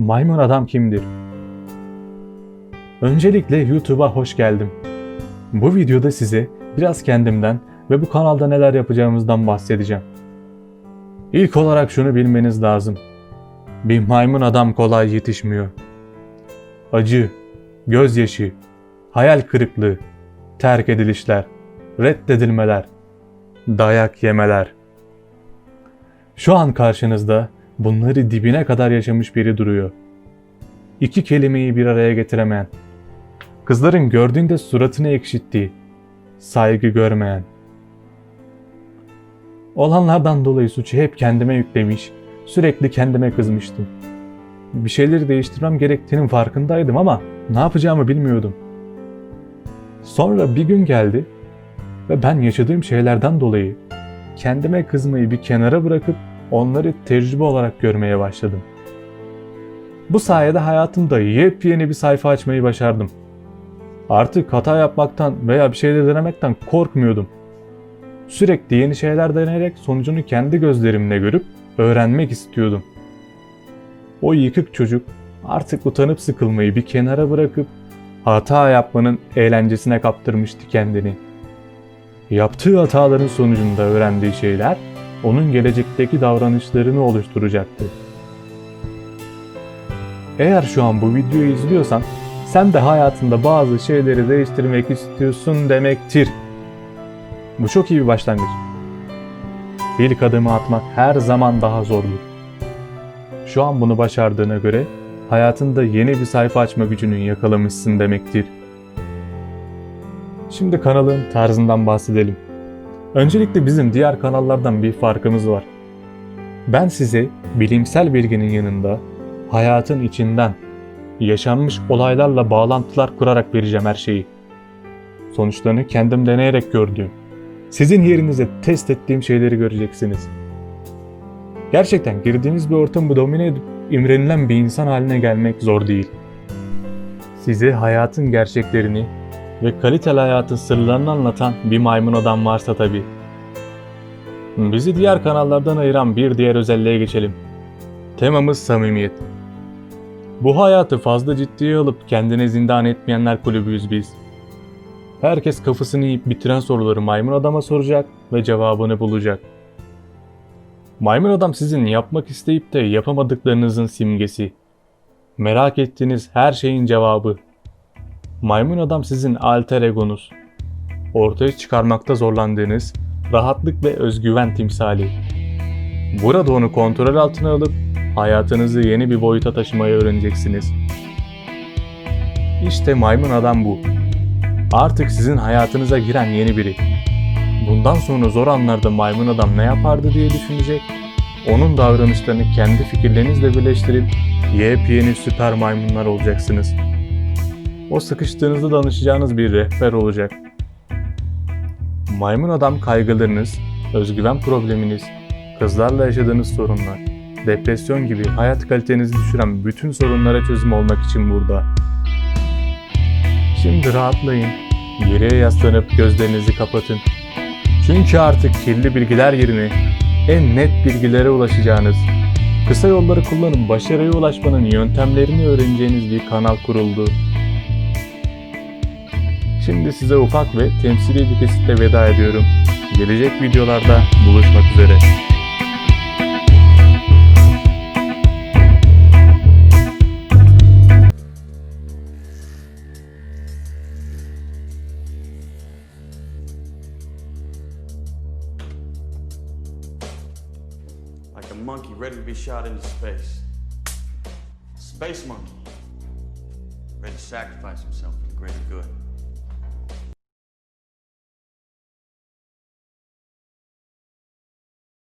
Maymun Adam kimdir? Öncelikle YouTube'a hoş geldim. Bu videoda size biraz kendimden ve bu kanalda neler yapacağımızdan bahsedeceğim. İlk olarak şunu bilmeniz lazım. Bir maymun adam kolay yetişmiyor. Acı, gözyaşı, hayal kırıklığı, terk edilişler, reddedilmeler, dayak yemeler. Şu an karşınızda bunları dibine kadar yaşamış biri duruyor. İki kelimeyi bir araya getiremeyen, kızların gördüğünde suratını ekşittiği, saygı görmeyen. Olanlardan dolayı suçu hep kendime yüklemiş, sürekli kendime kızmıştım. Bir şeyleri değiştirmem gerektiğinin farkındaydım ama ne yapacağımı bilmiyordum. Sonra bir gün geldi ve ben yaşadığım şeylerden dolayı kendime kızmayı bir kenara bırakıp onları tecrübe olarak görmeye başladım. Bu sayede hayatımda yepyeni bir sayfa açmayı başardım. Artık hata yapmaktan veya bir şeyler denemekten korkmuyordum. Sürekli yeni şeyler deneyerek sonucunu kendi gözlerimle görüp öğrenmek istiyordum. O yıkık çocuk artık utanıp sıkılmayı bir kenara bırakıp hata yapmanın eğlencesine kaptırmıştı kendini. Yaptığı hataların sonucunda öğrendiği şeyler onun gelecekteki davranışlarını oluşturacaktı. Eğer şu an bu videoyu izliyorsan sen de hayatında bazı şeyleri değiştirmek istiyorsun demektir. Bu çok iyi bir başlangıç. İlk adımı atmak her zaman daha zordur. Şu an bunu başardığına göre hayatında yeni bir sayfa açma gücünü yakalamışsın demektir. Şimdi kanalın tarzından bahsedelim. Öncelikle bizim diğer kanallardan bir farkımız var. Ben size bilimsel bilginin yanında hayatın içinden yaşanmış olaylarla bağlantılar kurarak vereceğim her şeyi. Sonuçlarını kendim deneyerek gördüğüm, sizin yerinize test ettiğim şeyleri göreceksiniz. Gerçekten girdiğiniz bir ortamı domine edip imrenilen bir insan haline gelmek zor değil. Size hayatın gerçeklerini ve kaliteli hayatın sırlarını anlatan bir maymun adam varsa tabii. Bizi diğer kanallardan ayıran bir diğer özelliğe geçelim. Temamız samimiyet. Bu hayatı fazla ciddiye alıp kendine zindan etmeyenler kulübüyüz biz. Herkes kafasını yiyip bitiren soruları maymun adama soracak ve cevabını bulacak. Maymun adam sizin yapmak isteyip de yapamadıklarınızın simgesi. Merak ettiğiniz her şeyin cevabı. Maymun adam sizin alter egonuz. Ortaya çıkarmakta zorlandığınız rahatlık ve özgüven timsali. Burada onu kontrol altına alıp hayatınızı yeni bir boyuta taşımayı öğreneceksiniz. İşte maymun adam bu. Artık sizin hayatınıza giren yeni biri. Bundan sonra zor anlarda maymun adam ne yapardı diye düşünecek, onun davranışlarını kendi fikirlerinizle birleştirip yepyeni süper maymunlar olacaksınız. O sıkıştığınızda danışacağınız bir rehber olacak. Maymun adam kaygılarınız, özgüven probleminiz, kızlarla yaşadığınız sorunlar, depresyon gibi hayat kalitenizi düşüren bütün sorunlara çözüm olmak için burada. Şimdi rahatlayın, geriye yaslanıp gözlerinizi kapatın. Çünkü artık kirli bilgiler yerine en net bilgilere ulaşacağınız, kısa yolları kullanıp başarıya ulaşmanın yöntemlerini öğreneceğiniz bir kanal kuruldu. Şimdi size ufak ve temsili bir kesitle veda ediyorum. Gelecek videolarda buluşmak üzere. like a monkey ready to be shot into space. Space monkey, ready to sacrifice himself for the greater good.